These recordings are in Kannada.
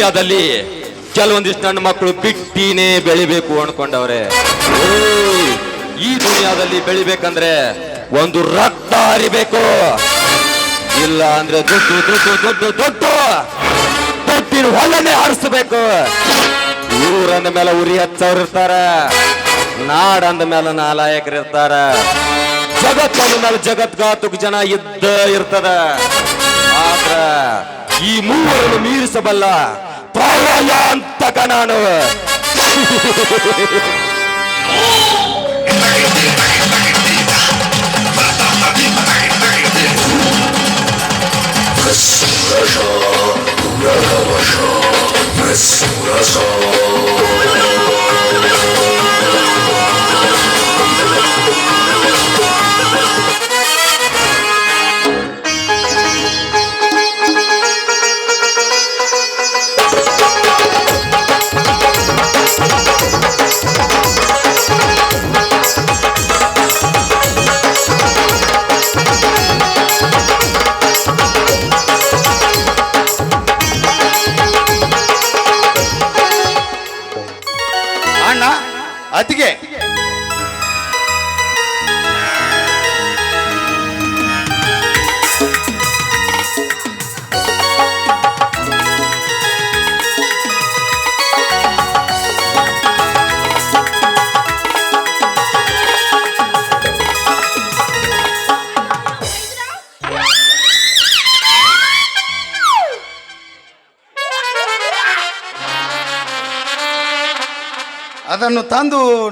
ದುನಿಯಾದಲ್ಲಿ ಕೆಲವೊಂದಿಷ್ಟು ನನ್ನ ಮಕ್ಕಳು ಬಿಟ್ಟಿನೇ ಬೆಳಿಬೇಕು ಅನ್ಕೊಂಡವ್ರೆ. ಈ ದುನಿಯಾದಲ್ಲಿ ಬೆಳಿಬೇಕಂದ್ರೆ ಒಂದು ರಕ್ತ ಹರಿಬೇಕು. ಇಲ್ಲ ಅಂದ್ರೆ ದುಡ್ಡು ದುಡ್ಡು ದುಡ್ಡು ದುಡ್ಡು ದುಡ್ಡಿನ ಹೊಲನೆ ಹರಿಸ್ಬೇಕು. ಊರಂದ ಮೇಲೆ ಉರಿ ಹಚ್ಚವ್ರು ಇರ್ತಾರ. ನಾಡಂದ ಮೇಲೆ ನಾಲಾಯಕರು ಇರ್ತಾರ. ಜಗತ್ತಂದ ಮೇಲೆ ಜಗತ್ಗಾತುಕ್ ಜನ ಇದ್ದ ಇರ್ತದ. ಆದ್ರ ಈ ಮೂವರನ್ನು ಮೀರಿಸಬಲ್ಲ ಪ್ರಳಯ ಅಂತಕ ನಾನು ಅಣ್ಣ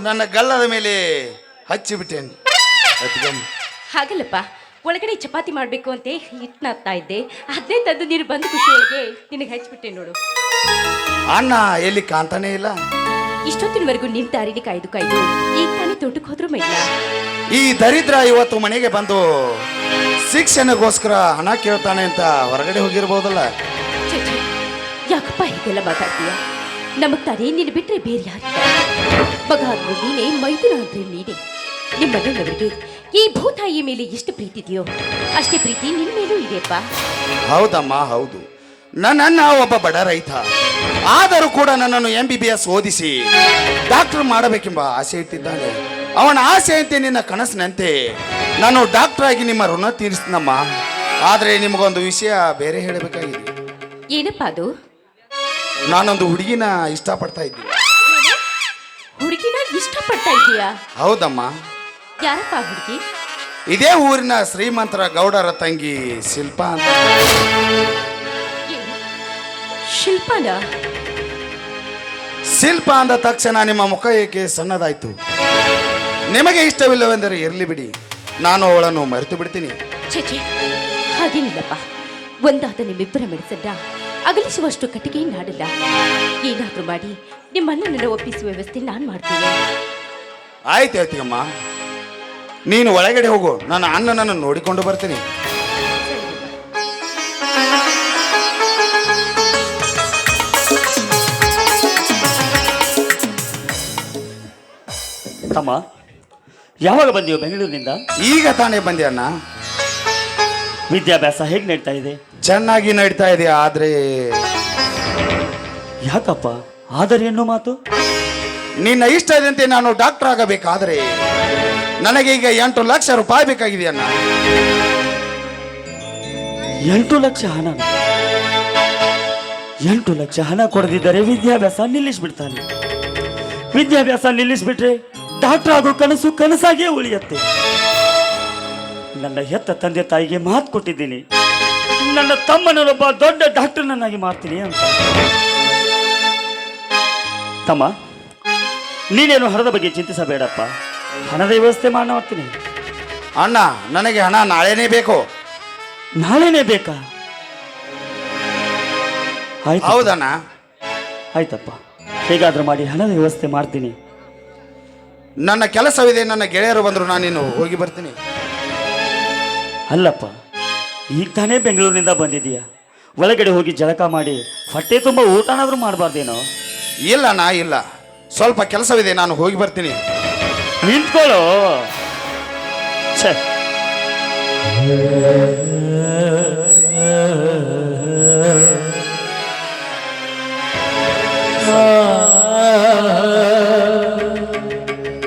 ನನ್ನ ಗಲ್ಲದ ಮೇಲೆ ಹಚ್ಚಿಬಿಟ್ಟೇನು. ಅತಿಗೆ ಹಾಗಲ್ಲಪ್ಪ ಒಳಗಡೆ ಚಪಾತಿ ಮಾಡಬೇಕು ಅಂತ ಹಿಟ್ಟು ನಾದ್ತಾ ಇದ್ದೆ. ಅದೇ ತಂದು ನೀನು ಬಂದು ಖುಷಿ ಒಳಗೆ ನಿನಗೆ ಹಚ್ಚಿಬಿಟ್ಟೆ ನೋಡು. ಅಣ್ಣ ಎಲ್ಲಿ ಕಾಣ್ತಾನೆ ಇಲ್ಲ? ಇಷ್ಟೊತ್ತಿನವರೆಗೂ ನಿನ್ನ ದಾರಿని ಕಾಯ್ದು ಕಾಯ್ದು ಈಗ ತಾನೇ ತೋಟಕ್ಕೆ ಹೋದ್ರೂ ಮೈಲ ಈ ದರಿದ್ರ ಇವತ್ತು ಮನೆಗೆ ಬಂದು ಶಿಕ್ಷಣಗೋಸ್ಕರ ಹಣ ಕೇಳ್ತಾನೆ ಅಂತ ಹೊರಗಡೆ ಹೋಗಿರ್ಬೋದಲ್ಲ? ಯಾಕಪ್ಪ ಹೀಗೆಲ್ಲ ಮಾತಾಡ್ತೀಯ? ನಮಗ್ ತಾನೆ ನಿನ್ನ ಬಿಟ್ರೆ ಬೇರೆ ಯಾರು ಮಗ ಆದ್ರೆ ನೀನೆ ಮೈದುನ ಆದ್ರೆ ನೀನೆ. ನಿಮ್ಮ ಮನೆಯವರಿಗೆ ಈ ಭೂತಾಯಿ ಮೇಲೆ ಎಷ್ಟು ಪ್ರೀತಿ ಇದೆಯೋ ಅಷ್ಟೇ ಪ್ರೀತಿ ನಿನ್ ಮೇಲೂ ಇದೆಯಪ್ಪ. ಹೌದಮ್ಮ ಹೌದು. ನನ್ನ ಒಬ್ಬ ಬಡ ರೈತ. ಆದರೂ ಕೂಡ ನನ್ನನ್ನು ಎಂ ಬಿ ಬಿ ಎಸ್ ಓದಿಸಿ ಡಾಕ್ಟರ್ ಮಾಡಬೇಕೆಂಬ ಆಸೆ ಇಟ್ಟಿದ್ದಾನೆ. ಅವನ ಆಸೆಯಂತೆ ನಿನ್ನ ಕನಸಿನಂತೆ. ನಾನು ಡಾಕ್ಟರ್ ಆಗಿ ನಿಮ್ಮ ಋಣ ತೀರಿಸ್ತೀನಮ್ಮ. ಆದರೆ ನಿಮಗೊಂದು ವಿಷಯ ಬೇರೆ ಹೇಳಬೇಕಾಗಿದೆ. ಏನಪ್ಪ ಅದು? ನಾನೊಂದು ಹುಡುಗಿನ ಇಷ್ಟಪಡ್ತಾ ಇದ್ದೀನಿ. ಹುಡುಗಿನ ಇಷ್ಟಪಡ್ತಾ ಇದೀಯಾ ಹೌದಮ್ಮ. ಯಾರಪ್ಪ ಹುಡುಗಿ? ಇದೇ ಊರಿನ ಶ್ರೀಮಂತರ ಗೌಡರ ತಂಗಿ ಶಿಲ್ಪ ಅಂತ. ಶಿಲ್ಪನ? ಶಿಲ್ಪ ಅಂದ ತಕ್ಷಣ ನಿಮ್ಮ ಮುಖ ಏಕೆ ಸಣ್ಣದಾಯ್ತು? ನಿಮಗೆ ಇಷ್ಟವಿಲ್ಲವೆಂದರೆ ಇರಲಿ ಬಿಡಿ. ನಾನು ಅವಳನ್ನು ಮರೆತು ಬಿಡ್ತೀನಿ. ಛೆ ಹಾಗೇನಿಲ್ಲಪ್ಪ. ಒಂದಾದ ನಿಮ್ಮಿಬ್ಬರ ಮೆಣಸನ್ನ ಅಗಲಿಸುವಷ್ಟು ಕಟ್ಟಿಗೆ ನಾಡಲ್ಲ ಏನಾದರೂ ಮಾಡಿ ನಿಮ್ಮನ್ನ ಒಪ್ಪಿಸುವ ವ್ಯವಸ್ಥೆ ನಾನು ಮಾಡ್ತೀನಿ. ಆಯ್ತು ಆಯ್ತಿಗಮ್ಮ ನೀನು ಒಳಗಡೆ ಹೋಗು ನನ್ನ ಅಣ್ಣನನ್ನು ನೋಡಿಕೊಂಡು ಬರ್ತೀನಿ. ತಮ್ಮ ಯಾವಾಗ ಬಂದೀವಿ ಬೆಂಗಳೂರಿನಿಂದ? ಈಗ ತಾನೇ ಬಂದೆ ಅಣ್ಣ. ವಿದ್ಯಾಭ್ಯಾಸ ಹೇಗೆ ನಡೀತಾ ಇದೆ? ಚೆನ್ನಾಗಿ ನಡೀತಾ ಇದೆ ಆದ್ರೆ ಯಾಕಪ್ಪ? ಆದರೆ ಏನು ಮಾತು? ನಿನ್ನ ಇಷ್ಟ ಇದಂತೆ ನಾನು ಡಾಕ್ಟರ್ ಆಗಬೇಕಾದ್ರೆ ನನಗೆ ಈಗ ಎಂಟು ಲಕ್ಷ ರೂಪಾಯಿ ಬೇಕಾಗಿದೆ ಅಣ್ಣ ಎಂಟು ಲಕ್ಷ ಹಣ? ಎಂಟು ಲಕ್ಷ ಹಣ ಕೊಡದಿದ್ದರೆ ವಿದ್ಯಾಭ್ಯಾಸ ನಿಲ್ಲಿಸ್ಬಿಡ್ತಾನೆ. ವಿದ್ಯಾಭ್ಯಾಸ ನಿಲ್ಲಿಸ್ಬಿಟ್ರೆ ಡಾಕ್ಟರ್ ಆಗೋ ಕನಸು ಕನಸಾಗಿಯೇ ಉಳಿಯತ್ತೆ. ನನ್ನ ಹೆತ್ತ ತಂದೆ ತಾಯಿಗೆ ಮಾತು ಕೊಟ್ಟಿದ್ದೀನಿ. ನನ್ನ ತಮ್ಮನನ್ನೊಬ್ಬ ದೊಡ್ಡ ಡಾಕ್ಟರ್ನನ್ನಾಗಿ ಮಾಡ್ತೀನಿ ಅಂತ. ತಮ್ಮ ನೀನೇನು ಹಣದ ಬಗ್ಗೆ ಚಿಂತಿಸಬೇಡಪ್ಪ. ಹಣದ ವ್ಯವಸ್ಥೆ ಮಾಡಿ ಮಾಡ್ತೀನಿ. ಅಣ್ಣ ನನಗೆ ಹಣ ನಾಳೆನೇ ಬೇಕು. ನಾಳೆನೇ ಬೇಕಾ? ಆಯ್ತು ಹೌದಣ್ಣ. ಆಯ್ತಪ್ಪ. ಹೇಗಾದ್ರೂ ಮಾಡಿ ಹಣದ ವ್ಯವಸ್ಥೆ ಮಾಡ್ತೀನಿ. ನನ್ನ ಕೆಲಸವಿದೆ ನನ್ನ ಗೆಳೆಯರು ಬಂದರು ನಾನಿನ್ನು ಹೋಗಿ ಬರ್ತೀನಿ. ಅಲ್ಲಪ್ಪ ಈಗ ತಾನೇ ಬೆಂಗಳೂರಿನಿಂದ ಬಂದಿದೀಯ ಒಳಗಡೆ ಹೋಗಿ ಜಳಕ ಮಾಡಿ ಹೊಟ್ಟೆ ತುಂಬ ಊಟನಾದ್ರೂ ಮಾಡಬಾರ್ದೇನೋ? ನಾ ಇಲ್ಲ. ಸ್ವಲ್ಪ ಕೆಲಸವಿದೆ ನಾನು ಹೋಗಿ ಬರ್ತೀನಿ. ನಿಂತ್ಕೊಳ್ಳೋ. ಛೆ.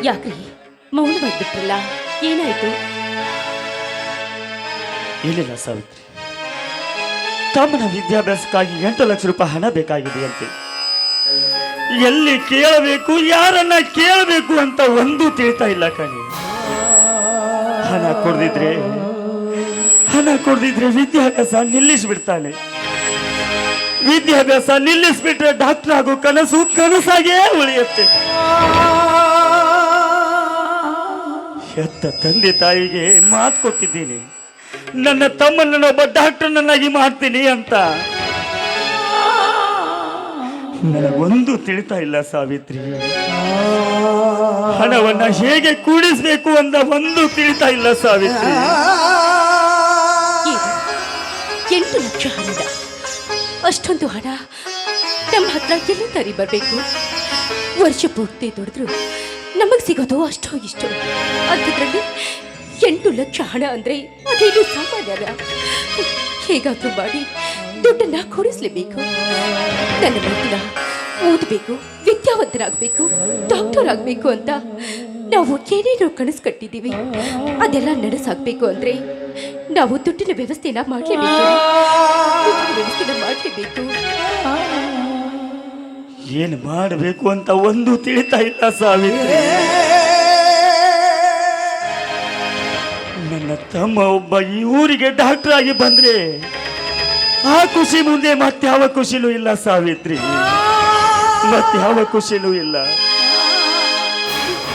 ಯಾಕ್ರಿ? ಮೌನವಾಗಿಬಿಟ್ರಲ್ಲ ಏನಾಯ್ತು? ಏನಿಲ್ಲ ಸಾವಿತ್ರಿ? ತಮ್ಮನ ವಿದ್ಯಾಭ್ಯಾಸಕ್ಕಾಗಿ ಎಂಟು ಲಕ್ಷ ರೂಪಾಯಿ ಹಣ ಬೇಕಾಗಿದೆ ಅಂತೆ ಎಲ್ಲಿ ಕೇಳಬೇಕು, ಯಾರನ್ನ ಕೇಳಬೇಕು ಅಂತ ಒಂದು ತಿಳಿತಾ ಇಲ್ಲ ಕಣಿ. ಹಣ ಕೊಡ್ದಿದ್ರೆ ಹಣ ಕೊಡ್ದಿದ್ರೆ ವಿದ್ಯಾಭ್ಯಾಸ ನಿಲ್ಲಿಸ್ಬಿಡ್ತಾನೆ. ವಿದ್ಯಾಭ್ಯಾಸ ನಿಲ್ಲಿಸ್ಬಿಟ್ರೆ ಡಾಕ್ಟರ್ ಆಗೋ ಕನಸು ಕನಸಾಗೇ ಉಳಿಯುತ್ತೆ. ಎತ್ತ ತಂದೆ ತಾಯಿಗೆ ಮಾತು ಕೊಟ್ಟಿದ್ದೀನಿ. ನನ್ನ ತಮ್ಮನನ್ನ ಒಬ್ಬ ಡಾಕ್ಟರ್ನನ್ನಾಗಿ ಮಾಡ್ತೀನಿ ಅಂತ. ನನಗೊಂದು ತಿಳಿತಾ ಇಲ್ಲ ಸಾವಿತ್ರಿ. ಹಣವನ್ನ ಹೇಗೆ ಕೂಡಿಸ್ಬೇಕು ಅಂತ ಒಂದು ತಿಳಿತಾ ಇಲ್ಲ ಸಾವಿತ್ರಿ. ಎಂಟು ಲಕ್ಷ ಹಣದ. ಅಷ್ಟೊಂದು ಹಣ ನಮ್ಮ ಹತ್ರ ತರಿ ಬರಬೇಕು. ವರ್ಷ ಪೂರ್ತಿ ದುಡಿದ್ರು ನಮಗೆ ಸಿಗೋದು ಅಷ್ಟೋ ಇಷ್ಟೋ. ಅಂಥದ್ರಲ್ಲಿ ಎಂಟು ಲಕ್ಷ ಹಣ ಅಂದ್ರೆ ಅದೇನು ಸಾಮಾನ್ಯ ಹೇಗಾದ್ರೂ ಮಾಡಿ ದುಡ್ಡನ್ನ ಕೊಡಿಸ್ಲೇಬೇಕು ನನ್ನ ಮಕ್ಕಳ ಓದಬೇಕು, ವಿದ್ಯಾವಂತರಾಗಬೇಕು ಡಾಕ್ಟರ್ ಆಗಬೇಕು ಅಂತ ನಾವು ಏನೇನೋ ಕನಸು ಕಟ್ಟಿದ್ದೀವಿ. ಅದೆಲ್ಲ ನಡೆಸಾಗಬೇಕು ಅಂದ್ರೆ ನಾವು ದುಡ್ಡಿನ ವ್ಯವಸ್ಥೆನ ಮಾಡಲೇಬೇಕು. ವ್ಯವಸ್ಥೆನ ಮಾಡಲೇಬೇಕು. ಏನು ಮಾಡಬೇಕು ಅಂತ ಒಂದು ತಿಳಿತಾ ಇಲ್ಲ ಸಾವಿತ್ರಿ. ತಮ್ಮ ಒಬ್ಬ ಈ ಊರಿಗೆ ಡಾಕ್ಟರ್ ಆಗಿ ಬಂದ್ರೆ ಆ ಖುಷಿ ಮುಂದೆ ಮತ್ಯಾವ ಖುಷಿಲೂ ಇಲ್ಲ ಸಾವಿತ್ರಿ. ಮತ್ಯಾವ ಖುಷಿಲೂ ಇಲ್ಲ.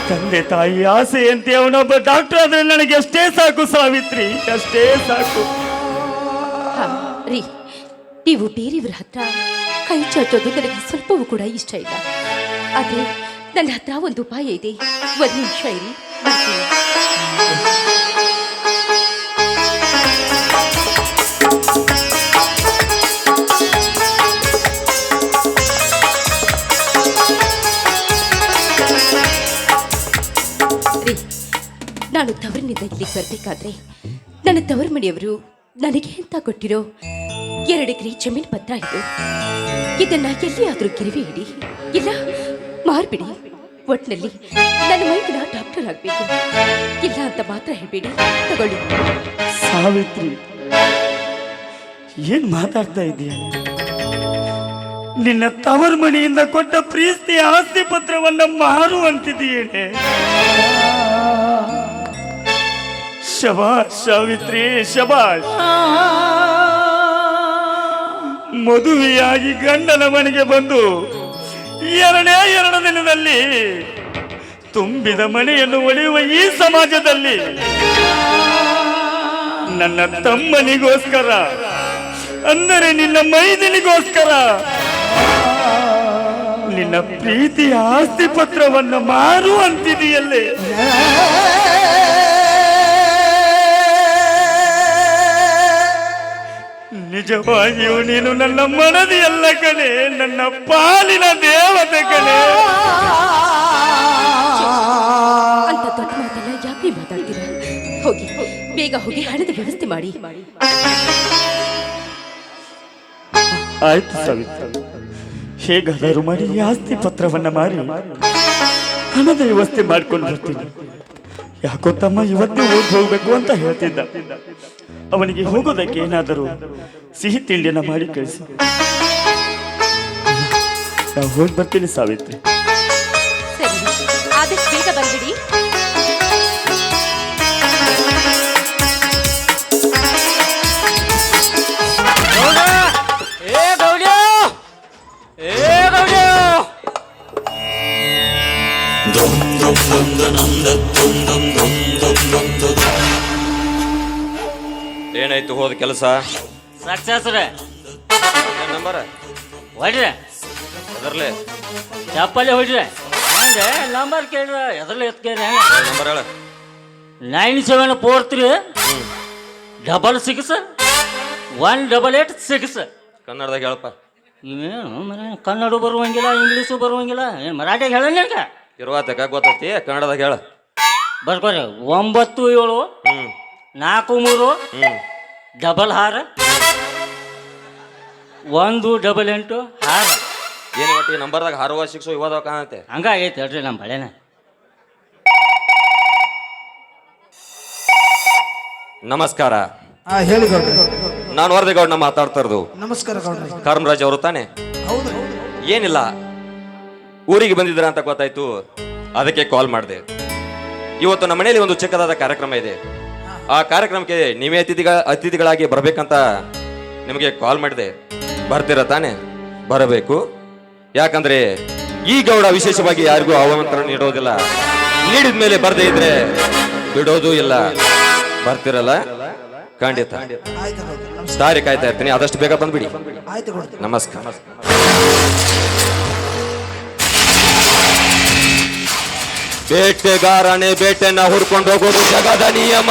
ತಂದೆ ತಾಯಿ ಆಸೆಯಂತೆ ಅವನೊಬ್ಬ ಡಾಕ್ಟರ್ ಆದ್ರೆ ನನಗೆ ಅಷ್ಟೇ ಸಾಕು ಸಾವಿತ್ರಿ, ಅಷ್ಟೇ ಸಾಕು. ರೀ, ನೀವು ಬೇರೆಯವ್ರ ಹತ್ರ ಕೈ ಚಾಚೋದು ನನಗೆ ಸ್ವಲ್ಪವೂ ಕೂಡ ಇಷ್ಟ ಇಲ್ಲ. ಆದ್ರೆ ನನ್ನ ಹತ್ರ ಒಂದು ಉಪಾಯ ಇದೆ. ಒಂದು ನಿಮಿಷ ಇರಿ. ನಾನು ತವರಿನಿಂದ ಇಲ್ಲಿಗೆ ಬರಬೇಕಾದ್ರೆ ನನ್ನ ತವರು ಮನೆಯವರು ನನಗೆ ಅಂತ ಕೊಟ್ಟಿರೋ ಎರಡು ಎಕರೆ ಜಮೀನು ಪತ್ರ ಇದು. ಇದನ್ನ ಎಲ್ಲಿಯಾದ್ರೂ ಗಿರಿವಿ ಇಡಿ, ಇಲ್ಲ ಮಾರ್ಬಿಡಿ. ಒಟ್ಟಿನಲ್ಲಿ ನನ್ನ ಮೈಗಿನ ಡಾಕ್ಟರ್ ಆಗಬೇಕು. ಇಲ್ಲ ಅಂತ ಮಾತ್ರ ಹೇಳ್ಬೇಡಿ, ತಗೊಳ್ಳಿ. ಸಾವಿತ್ರಿ, ಏನ್ ಮಾತಾಡ್ತಾ ಇದೀಯ? ನಿನ್ನ ತವರ್ ಮನೆಯಿಂದ ಕೊಟ್ಟ ಪ್ರೀತಿ ಆಸ್ತಿ ಪತ್ರವನ್ನ ಮಾರು ಶಬಾಷ್ ಸಾವಿತ್ರಿ ಶಬಾಷ್ ಮದುವೆಯಾಗಿ ಗಂಡನ ಮನೆಗೆ ಬಂದು ಎರಡೇ ಎರಡು ದಿನದಲ್ಲಿ ತುಂಬಿದ ಮನೆಯನ್ನು ಒಡೆಯುವ ಈ ಸಮಾಜದಲ್ಲಿ ನನ್ನ ತಮ್ಮನಿಗೋಸ್ಕರ ಅಂದರೆ ನಿನ್ನ ಮೈದಿನಿಗೋಸ್ಕರ ನಿನ್ನ ಪ್ರೀತಿಯ ಆಸ್ತಿ ಪತ್ರವನ್ನು ಮಾರು ಅಂತಿದೆಯಲ್ಲೇ ನಿಜವಾಗಿಯೂ ನೀನು ನನ್ನ ಮನದಿಯಲ್ಲ ಕಣೆ ನನ್ನ ಪಾಲಿನ ದೇವತೆ ಕಣೆ. ಅಂತ ದೊಡ್ಡ ಮಾತೆಲ್ಲ ಯಾಕೆ ಮಾತಾಡ್ತೀರ? ಹೋಗಿ ಬೇಗ ಹೋಗಿ ಹಣದ ವ್ಯವಸ್ಥೆ ಮಾಡಿ. ಆಯ್ತು ಸವಿತ್ರ. ಹೇಗಾದರೂ ಮಾಡಿ ಆಸ್ತಿ ಪತ್ರವನ್ನ ಮಾರಿ. ಹಣದ ವ್ಯವಸ್ಥೆ ಮಾಡ್ಕೊಂಡು ಬರ್ತೀನಿ. ಯಾಕೋ ತಮ್ಮ ಇವತ್ತೇ ಓದಿ ಹೋಗ್ಬೇಕು ಅಂತ ಹೇಳ್ತಿದ್ದ. ಅವನಿಗೆ ಹೋಗೋದಕ್ಕೆ ಏನಾದರೂ ಸಿಹಿ ತಿಂಡಿಯನ್ನ ಮಾಡಿ ಕಳಿಸಿ. ನಾವು ಹೋಗಿ ಬರ್ತೀನಿ ಸಾವಿತ್ರಿ. ಸರಿ ಆದಷ್ಟು ಬೇಗ ಬಂದ್ಬಿಡಿ. ಏನಾಯ್ತು? ಹೋದ ಕೆಲಸ? ಸಕ್ಸಸ್ ರೀ ನಂಬರ್? ಹೊಡ್ರಿ. ಅದರ್ಲೆ ಚಪ್ಪಲಿ ಹೊಡ್ರಿ. ಹಂಗೆ ನಂಬರ್ ಕೇಳ್ರಿ ಎದರ್ಲೆ ಎತ್ಕೇರಿ. ನಂಬರ್ ಹೇಳ. Nine seven four three double six one double eight six. ಕನ್ನಡದಾಗ ಹೇಳಪ್ಪ. ಇವೇನು ಮರ ಕನ್ನಡ ಬರುವಂಗಿಲ್ಲ ಇಂಗ್ಲೀಷು ಬರುವಂಗಿಲ್ಲ. ಏನು ಮರಾಠಿಯಾಗ ಹೇಳ ಅಂತ ಇರುವಾತಕ ಗೊತ್ತೈತಿ ಕನ್ನಡದಾಗ ಹೇಳ. ಬರ್ಕೋರಿ ಒಂಬತ್ತು ಏಳು ಹ್ಮ್. ನಾಲ್ಕು ಮೂರು ಡಬಲ್ ಹಾರ? ಒಂದು ಡಬಲ್ ಎಂಟು ಹಾರ. ಏನು ಒಟ್ಟು ಈ ನಂಬರ್ದಾಗ ಹಾರುವ ಸಿಕ್ಸು ಇವಾದ ಕಾಣತ್ತೆ? ಹಂಗಾಗೈತೆ ಹೇಳ್ರಿ ನಮ್ಮ ಬಳೆನ. ನಮಸ್ಕಾರ. ನಾನು ಹೇಳಿ ಗೌಡ್ರೆ. ನಾನು ಮಾತಾಡ್ತಾ ಇರೋದು. ನಮಸ್ಕಾರ ಗೌಡ್ರೆ. ಕರ್ಮರಾಜ್ ಅವರು ತಾನೆ? ಏನಿಲ್ಲ. ಊರಿಗೆ ಬಂದಿದ್ದೀರ ಅಂತ ಗೊತ್ತಾಯ್ತು. ಅದಕ್ಕೆ ಕಾಲ್ ಮಾಡಿದೆ. ಇವತ್ತು ನಮ್ಮ ಮನೆಯಲ್ಲಿ ಒಂದು ಚಿಕ್ಕದಾದ ಕಾರ್ಯಕ್ರಮ ಇದೆ. ಆ ಕಾರ್ಯಕ್ರಮಕ್ಕೆ ನೀವೇ ಅತಿಥಿಗಳ ಅತಿಥಿಗಳಾಗಿ ಬರಬೇಕಂತ ನಿಮಗೆ ಕಾಲ್ ಮಾಡಿದೆ. ಬರ್ತೀರಾ ತಾನೆ? ಬರಬೇಕು. ಯಾಕಂದ್ರೆ ಈ ಗೌಡ ವಿಶೇಷವಾಗಿ ಯಾರಿಗೂ ಆಮಂತ್ರಣ ನೀಡೋದಿಲ್ಲ. ನೀಡಿದ ಮೇಲೆ ಬರದೇ ಇದ್ರೆ ಬಿಡೋದು ಇಲ್ಲ. ಬರ್ತಿರಲ್ಲ? ಖಂಡಿತ. ದಾರಿ ಕಾಯ್ತಾ ಇರ್ತೀನಿ. ಆದಷ್ಟು ಬೇಗ ಬಂದ್ಬಿಡಿ. ನಮಸ್ಕಾರ. ಬೇಟೆಗಾರನೇ ಬೇಟೆನ ಹುಡ್ಕೊಂಡು ಹೋಗೋದು ಜಗದ ನಿಯಮ.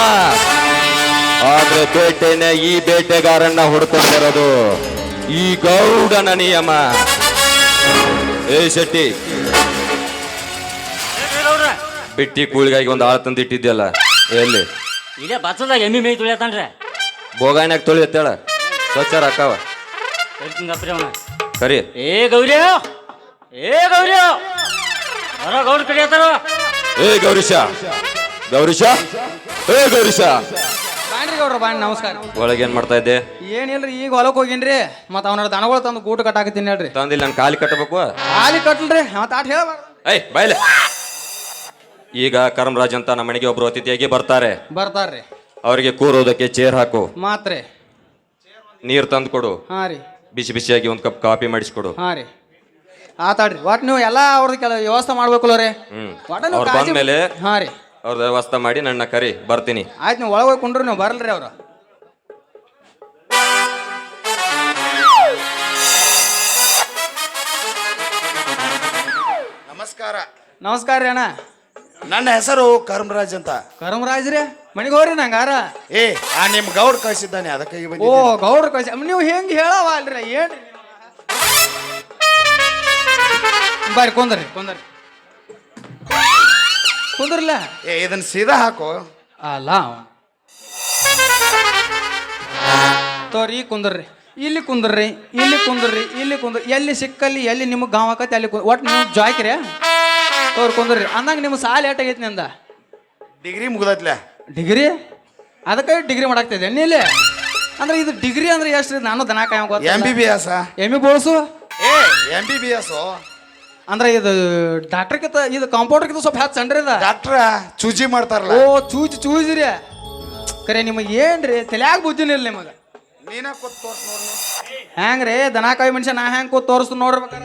ಆದ್ರೆ ಬೇಟೆನೆ ಈ ಬೇಟೆಗಾರನ್ನ ಹುಡ್ಕೊಂಡು ಬರೋದು ಈ ಗೌಡನ ನಿಯಮ. ಏ ಶೆಟ್ಟಿ ಬಿಟ್ಟಿ ಕೂಳಿಗಾಗಿ ಒಂದು ಆಳು ತಂದಿಟ್ಟಿದ್ಯಲ್ಲ ಎಲ್ಲಿ? ಇಲ್ಲೇ ಬಚ್ಚದಾಗ ಎಮ್ಮಿ ಮೇಯ್ ತುಳಿಯತಾನ್ರಿ ಬೋಗಾಯ್ನಾಗ ತೊಳಿ ಎತ್ತೇಳ ಸ್ವಚ್ಛರ ಅಕ್ಕವ ಕರಿ. ಏ ಗೌರಿ ಏ ಗೌರಿ ಬರೋ ಗೌಡ ಕಡಿಯತ್ತಾರ ಏ ಗೌರೀಶ. ಗೌರೀಶ? ಏ ಗೌರೀಶ. ಬಾಣ್ರಿ ಗೌಡ್ರ ಬಾಣ್ ನಮಸ್ಕಾರ. ಒಳಗೆ ಏನ್ ಮಾಡ್ತಾ ಇದ್ದೆ? ಏನಿಲ್ರಿ ಈಗ ಹೊಲಕ್ ಹೋಗಿನ್ರಿ ಮತ್ತ ಅವನ ದನಗಳು ತಂದು ಗೂಟ ಕಟ್ಟಾಕತ್ತೀನಿ ಹೇಳ್ರಿ. ತಂದಿಲ್ಲ ನಾನು ಕಾಲಿ ಕಟ್ಟಬೇಕು ಹಾಲಿ ಕಟ್ಲ್ರಿ ಮತ್ತ ಆಟ ಹೇಳ ಏಯ್ ಬಾಯ್ಲೆ. ಈಗ ಕರ್ಮರಾಜ್ ಅಂತ ನಮ್ಮ ಮನೆಗೆ ಒಬ್ರು ಅತಿಥಿಯಾಗಿ ಬರ್ತಾರೆ. ಬರ್ತಾರ್ರಿ. ಅವರಿಗೆ ಕೂರೋದಕ್ಕೆ ಚೇರ್ ಹಾಕು. ಮಾತ್ರೆ. ನೀರು ತಂದು ಕೊಡು ಹಾ ರೀ. ಬಿಸಿ ಬಿಸಿಯಾಗಿ ಒಂದು ಕಪ್ ಕಾಫಿ ಮಾಡಿಸ್ಕೊಡು. ಹಾ ರೀ. ಆತಾಡ್ರಿ ಒಟ್ ನೀವು ಎಲ್ಲಾ ಅವ್ರದ್ದು ಕೆಲ ವ್ಯವಸ್ಥೆ ಮಾಡ್ಬೇಕಲ್ಲ ರೀ ಹ್ಮ್. ಒಟ್ಟ ನೀವು ಅವ್ರು ಕಾಳಜಿ- ಬಂದ್ಮೇಲೆ ಹಾ ರೀ. ಅವ್ರ ವ್ಯವಸ್ಥೆ ಮಾಡಿ ನನ್ನ ಕರಿ ಬರ್ತೀನಿ. ಆಯ್ತು ನೀವು ಒಳಗೆ ಕುಂಡ್ರು ನೀವು ಬರಲ್ರಿ ಅವರು. ನಮಸ್ಕಾರ. ನಮಸ್ಕಾರ ರೀ ಅಣ್ಣ. ನನ್ನ ಹೆಸರು ಕರ್ಮರಾಜ್ ಅಂತ. ಕರ್ಮರಾಜ್ ರೀ? ಮನೆಗೆ ಹೋಗ್ರಿ ನಂಗಾರ ಏ ಆ ನಿಮ್ ಗೌಡ್ ಕಳ್ಸಿದ್ದಾನೆ ಅದಕ್ಕಾಗಿ ಓ ಗೌಡ್ ಗೌಡ್ರ ಕಳ್ಸಿ ನೀವು ಹೆಂಗ್ ಹೇಳವ ಅಲ್ರಿ? ಏನ್ರಿ ಬರ್ರಿ ಕುಂದ್ರಿ. ಕುಂದ್ರಿ. ಕುಂದ್ರಲ್ಲ? ಏ ಇದನ್ನ ಸೀದಾ ಹಾಕು. ಅಲ್ಲ. ತೋರಿ ಕುಂದ್ರಿ. ಇಲ್ಲಿ ಕುಂದ್ರಿ ಇಲ್ಲಿ ಕುಂದ್ರಿ ಇಲ್ಲಿ ಕುಂದ್ರಿ. ಎಲ್ಲಿ ಸಿಕ್ಕಲ್ಲಿ ಎಲ್ಲಿ ನಿಮಗೆ ಗಾಂವ್ ಹಾಕತ್ತೆ ಅಲ್ಲಿ ಕು- ಒಟ್ಟು ನೀವು ಜಾಯ್ಕ್ರಿ ತೋರ್ ಕುಂದ್ರಿ. ಅಂದಂಗೆ ನಿಮ್ಮ ಸಾಲ ಏಟಾಗೈತಿ ನಿಂದ? ಡಿಗ್ರಿ ಮುಗ್ದತ್ಲೆ. ಡಿಗ್ರಿ? ಅದಕ್ಕೆ ಡಿಗ್ರಿ ಮಾಡಾಕ್ತಿದ್ದೆ. ಇಲ್ಲಿ? ಅಂದ್ರೆ ಇದು ಡಿಗ್ರಿ ಅಂದ್ರೆ ಎಷ್ಟು ನಾನು ದನ ಕಾಯಂ ಎಂ ಬಿ ಬಿ ಎಸ್ ಬೋಳ್ಸು ಏ ಎಂ ಬಿ ಬಿ ಎಸ್ ಅಂದ್ರೆ ಇದು ಡಾಕ್ಟರ್ ಕಿತ ಇದು ಕಾಂಪೌಂಡರ್ಕಿಂತ ಸ್ವಲ್ಪ ಹೆಚ್ಚು ಸಣ್ಣ ಇದ. ಡಾಕ್ಟ್ರ ಚೂಜಿ ಮಾಡ್ತಾರಲ್ಲ? ಓ ಚೂಜಿ ಚೂಜ್ರಿ. ಕರೆ ನಿಮಗೆ ಏನ್ರಿ? ತಲ್ಯಾಗ ಬುದ್ಧಿನ ಇಲ್ಲ ನಿಮಗೆ. ನೀನ ಕೂತ್ ತೋರ್ಸ್ ನೋಡ್ರಿ. ಹೆಂಗ್ರಿ ದನ ಕಾಯಿ ಮನುಷ್ಯ ನಾ ಹೆಂಗ್ ಕೂತ್ ತೋರಿಸ್ತು ನೋಡ್ಬೇಕಾರ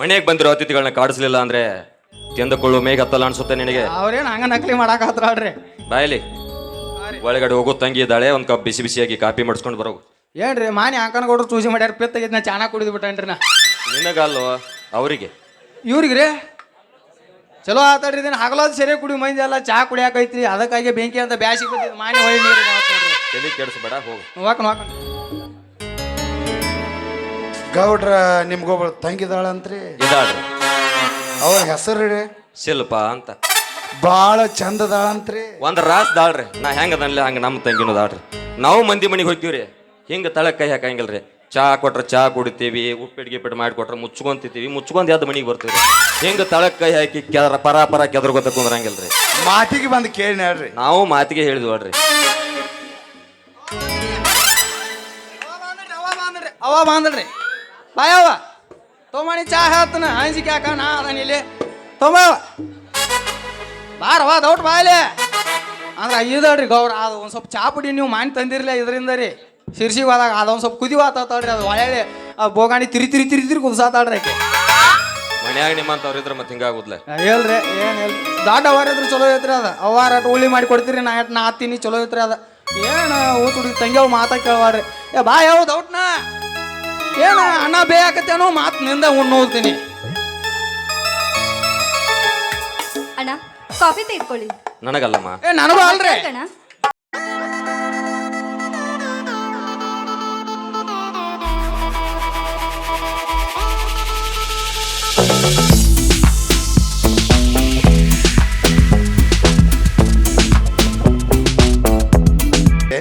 ಮನೆಗೆ ಬಂದಿರೋ ಅತಿಥಿಗಳನ್ನ ಕಾಡಿಸ್ಲಿಲ್ಲ ಅಂದ್ರೆ ತಿಂದುಕೊಳ್ಳು ಮೇಗ ಹತ್ತಲ್ಲ ಅನ್ಸುತ್ತೆ ನಿನಗೆ. ಅವ್ರೇನು ಹಂಗ ನಕಲಿ ಮಾಡಾಕತ್ರಾಳ್ರಿ ಬಾಯಲಿ ಒಳಗಡೆ ಹೋಗೋ ತಂಗಿ ಇದ್ದಾಳೆ ಒಂದು ಕಪ್ ಬಿಸಿ ಬಿಸಿಯಾಗಿ ಕಾಪಿ ಮಾಡಿಸ್ಕೊಂಡು ಬರೋ ಏನ್ರಿ ಮಾನಿ ಹಾಕನ್ಕೊಡ್ರು ಚೂಸಿ ಮಾಡ್ಯಾರ ಪೆತ್ತ ನಾ ಚಾಣ ಕುಡಿದು ಬಿಟ್ಟೇನ್ರಿ ನಾ. ನಿನಗಲ್ವ ಅವರಿಗೆ? ಇವ್ರಿಗ್ರಿ? ಚಲೋ ಆತಾಡ್ರಿ ಇದನ್ನ ಹಗಲಾದ ಸರಿ ಕುಡಿ ಮಂದಿ ಎಲ್ಲ ಚಾ ಕುಡಿಯಾಕೈತ್ರಿ ಅದಕ್ಕಾಗಿ ಬೆಂಕಿ ಅಂತ ಬ್ಯಾಸಿ ಬಿದ್ದಿದ್ ಮಾನಿ ಹೋಗಿ ನೀರು ಬೇಡ ತಲೆ ಕೆಡಿಸ್ಬೇಡ ಹೋಗು. ನೋವಾಕ ನೋವಾಕ ಗೌಡ್ರ ನಿಮ್ಗೊಬ್ಬಳು ತಂಗಿದಾಳಂತ್ರಿ? ಇದಾಳ್ರಿ. ಅವ್ರ ಹೆಸರು ರೀ ಶಿಲ್ಪ ಅಂತ. ಬಾಳ ಚಂದದಾಳಂತ್ರಿ. ಒಂದ್ ರಾಸ್ ದಾಳ್ರಿ. ನಾ ಹೆಂಗ ಅದನ್ಲಿ ಹಂಗ ನಮ್ಮ ತಂಗಿನೂ ದಾಳ್ರಿ. ನಾವು ಮಂದಿ ಮನಿಗೆ ಹೋಗ್ತೀವ್ರಿ. ಹಿಂಗ ತಳ ಕೈ ಹಾಕಂಗಿಲ್ರಿ. ಚಾ ಕೊಟ್ರ ಚಾ ಕುಡಿತೀವಿ ಉಪ್ಪಿಟ್ಟು ಗಿಪ್ಪಿಟ್ಟು ಮಾಡಿ ಕೊಟ್ರೆ ಮುಚ್ಕೊಂತಿರ್ತೀವಿ ಮುಚ್ಕೊಂಡ್ ಎದ್ದು ಮನೆಗೆ ಬರ್ತೀವಿ ಹಿಂಗ ತಳ ಕೈ ಹಾಕಿ ಕೆದ್ರ ಪರ ಪರ ಕೆದ್ರಗೋತ ಗೊತ್ತ ಕುಂದ್ರಂಗಿಲ್ರಿ. ಮಾತಿಗೆ ಬಂದು ಕೇಳಿ ನೋಡ್ರಿ ನಾವು ಮಾತಿಗೆ ಹೇಳಿದ್ವಿ ನೋಡ್ರಿ. ಅವ ಬಾಂದ್ರಿ ಅವ ಬಾಂದ್ರಿ. ಬಾಯವ್ವ ತೊಮಣಿ ಚಾ ಹೇಳ್ತಾನ ಅಂಜಿಕೆ ಯಾಕ ನಾ ಅದಾನ ಇಲ್ಲಿ. ತೊಂಬವ ಬಾರವ ದೌಟ್ ಬಾಯ್ಲೆ ಅಂದ್ರೆ ಇದಡ್ರಿ ಗೌರ ಅದು ಒಂದು ಸ್ವಲ್ಪ ಚಾ ಪುಡಿ ನೀವು ಮಾಡಿ ತಂದಿರ್ಲಿಲ್ಲ ಇದರಿಂದ ರೀ. ಶಿರ್ಸಿಗೆ ಹೋದಾಗ ಅದೊಂದು ಸ್ವಲ್ಪ ಕುದಿ ಆತಾಳ್ರಿ ಅದು ಒಳ್ಳೆ ಬೋಗಾಣಿ ತಿರಿ ತಿರಿ ತಿರಿ ತಿರಿ ಕುದಿಸಾತಾಡ್ರಿ ಆಕೆ. ಮನ್ಯಾಗ ನಿಮ್ಮಂತವ್ರು ಇದ್ರ ಮತ್ತೆ ಹಿಂಗಾಗುದ್ಲೆ ಹೇಳ್ರಿ ಏನು ಹೇಳಿ ದೊಡ್ಡ ಅವಾರ ಇದ್ರೆ ಚಲೋ ಐತ್ರಿ ಅದ. ಅವಾರ ಅಟ್ ಉಳ್ಳಿ ಮಾಡಿ ಕೊಡ್ತೀರಿ ನಾ ನಾ ಹತ್ತೀನಿ ಚಲೋ ಐತ್ರಿ ಅದ. ಏನು ಊತ್ ಹುಡುಗಿ ತಂಗ್ಯಾವ್ ಮಾತಾ ಕೇಳವಾಡ್ರಿ ಏ ಬಾ ಯಾವ ದೌಟ್ನ ಏನ ಅಣ್ಣ ಬೇಯಾಕತ್ತೇನೋ ಮಾತು ನಿಂದ ಉಣ್ಣು ಹೋಗ್ತೀನಿ ಅಣ್ಣ ಕಾಫಿ ತೆಗೆದುಕೊಳ್ಳಿ. ನನಗಲ್ಲಮ್ಮ. ಏ ನನಗೂ ಅಲ್ರಿ. ಅಣ್ಣ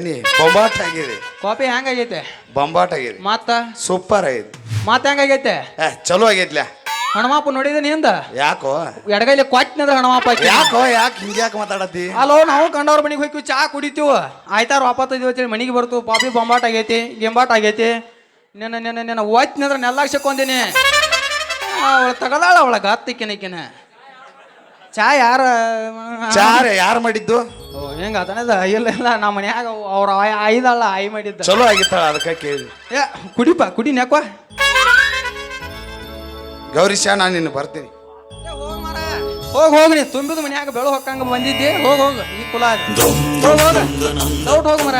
ನೀ ಬೊಂಬಾಟ್ ಆಗಿದೆ ಕಾಫಿ ಹೆಂಗಾಗೈತೆ ಬೊಂಬಾಟ್ ಆಗಿದೆ ಮತ್ತ? ಸೂಪರ್ ಆಗಿದೆ ಮತ್ತ ಹೆಂಗಾಗೈತೆ? ಏ ಚಲೋ ಆಗೈತ್ಲ. ಹಣಮಾಪ ನೋಡಿದ ಹಿಂದ ಯಾಕೋ? ಎಡಗೈಲಿ ಕ್ವಾಟ್ನಂದ್ರ ಹಣಮಾಪ ಯಾಕೋ ಯಾಕೆ ಹಿಂಗೆ ಯಾಕೆ ಮಾತಾಡತ್ತಿ? ಅಲೋ ನಾವು ಕಂಡವ್ರ ಮನೆಗೆ ಹೋಗಿ ಚಾ ಕುಡಿತೀವ. ಆಯ್ತಾರ ವಾಪತ್ ಅಂತೇಳಿ ಮನೆಗೆ ಬರ್ತು. ಪಾಪಿ ಬೊಂಬಾಟ್ ಆಗೈತಿ ಗೆಂಬಾಟ್ ಆಗೈತಿ ನಿನ್ನ ನಿನ್ನ ನಿನ್ನ ನೆಲ್ಲಾಗ ನೆಲ್ಲಾಕ್ಸಕೊಂದಿನಿ ಅವಳು ತಗದಾಳ ಅವಳ ಗಾತ್ತಿಕ್ಕಿನಕಿನ ಚಾ ಯಾರ ಚಾರ ಯಾರು ಮಾಡಿದ್ದು? ಓ ಹೆಂಗ ಆತನದ ಇಲ್ಲ ಇಲ್ಲ ನಮ್ಮ ಮನ್ಯಾಗ ಅವ್ರ ಐದಲ್ಲ ಐ ಮಾಡಿದ್ದ. ಚಲೋ ಆಗಿತ್ತಾಳ ಅದಕ್ಕೆ ಕೇಳಿ. ಏ ಕುಡಿಪ ಕುಡಿ ನ್ಯಾಕೋ ಗೌರೀಶ ನಾನು ನಿನ್ನ ಬರ್ತೀನಿ. ಹೋಗ್ ಹೋಗ್ ನೀ ತುಂಬಿದ ಮನ್ಯಾಗ ಬೆಳು ಹೊಕ್ಕಂಗ ಬಂದಿದ್ದೆ. ಹೋಗ್ ಹೋಗ್ ಈ ಕುಲ ಅದ. ಹೋಗ್ ಹೋಗ. ದೌಟ್ ಹೋಗ್ ಮರ.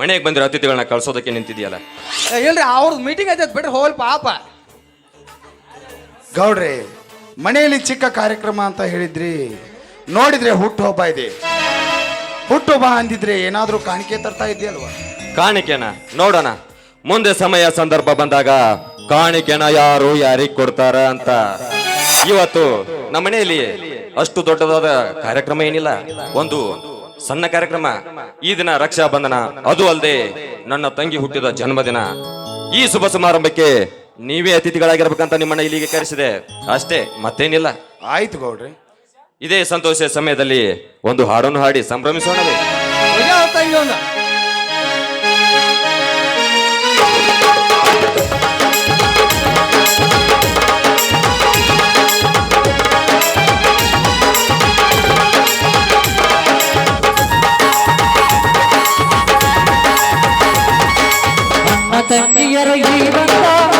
ಮನೆಗೆ ಬಂದಿರೋ ಅತಿಥಿಗಳನ್ನ ಕಳ್ಸೋದಕ್ಕೆ ನಿಂತಿದೆಯಲ್ಲ? ಏ, ಇಲ್ರಿ ಅವ್ರದ್ದು ಮೀಟಿಂಗ್ ಐತೆ ಬಿಡ್ರಿ ಹೋಲ್ ಪಾಪ. ಗೌಡ್ರೆ, ಮನೆಯಲ್ಲಿ ಚಿಕ್ಕ ಕಾರ್ಯಕ್ರಮ ಅಂತ ಹೇಳಿದ್ರಿ. ನೋಡಿದ್ರೆ ಹುಟ್ಟುಹಬ್ಬ ಇದೆ. ಹುಟ್ಟುಹಬ್ಬ ಅಂದಿದ್ರೆ ಏನಾದ್ರೂ ಕಾಣಿಕೆ ತರ್ತಾ ಇದೆಯಲ್ವಾ ಕಾಣಿಕೆನ? ನೋಡೋಣ. ಮುಂದೆ ಸಮಯ ಸಂದರ್ಭ ಬಂದಾಗ ಕಾಣಿಕೆನ ಯಾರು ಯಾರಿಗೆ ಕೊಡ್ತಾರ ಅಂತ. ಇವತ್ತು ನಮ್ಮ ಮನೆಯಲ್ಲಿ ಅಷ್ಟು ದೊಡ್ಡದಾದ ಕಾರ್ಯಕ್ರಮ ಏನಿಲ್ಲ. ಒಂದು ಸಣ್ಣ ಕಾರ್ಯಕ್ರಮ. ಈ ದಿನ ರಕ್ಷಾ ಬಂಧನ ಅದು ಅಲ್ಲದೆ ನನ್ನ ತಂಗಿ ಹುಟ್ಟಿದ ಜನ್ಮದಿನ. ಈ ಶುಭ ಸಮಾರಂಭಕ್ಕೆ ನೀವೇ ಅತಿಥಿಗಳಾಗಿರ್ಬೇಕಂತ ನಿಮ್ಮನ್ನ ಇಲ್ಲಿಗೆ ಕರೆಸಿದೆ. ಅಷ್ಟೇ ಮತ್ತೇನಿಲ್ಲ. ಆಯ್ತು ಗೌಡ್ರಿ. ಇದೇ ಸಂತೋಷ ಸಮಯದಲ್ಲಿ ಒಂದು ಹಾಡನ್ನು ಹಾಡಿ ಸಂಭ್ರಮಿಸೋಣವೇ. ನನ್ನ ತಂಗಿಯರ ಈ ಬಂದ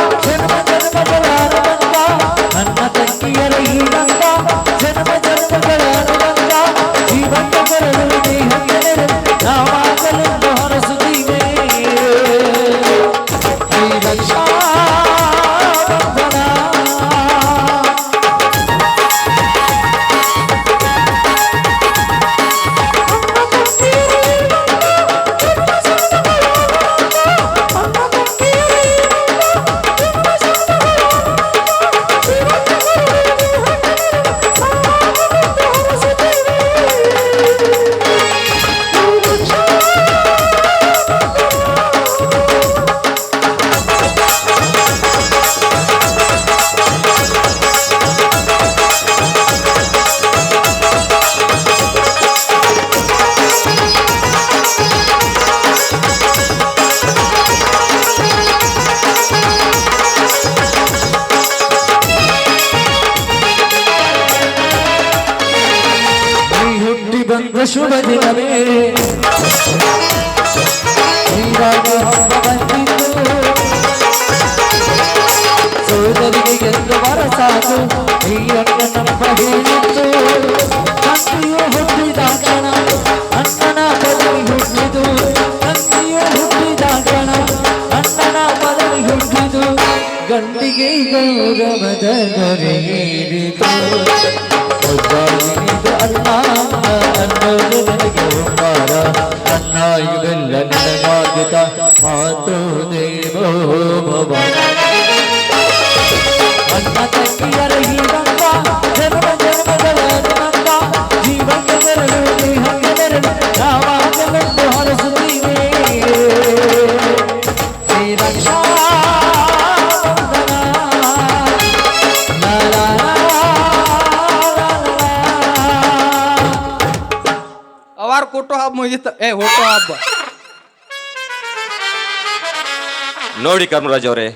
ನೋಡಿ ಕರ್ಮರಾಜ್ ಅವರೇ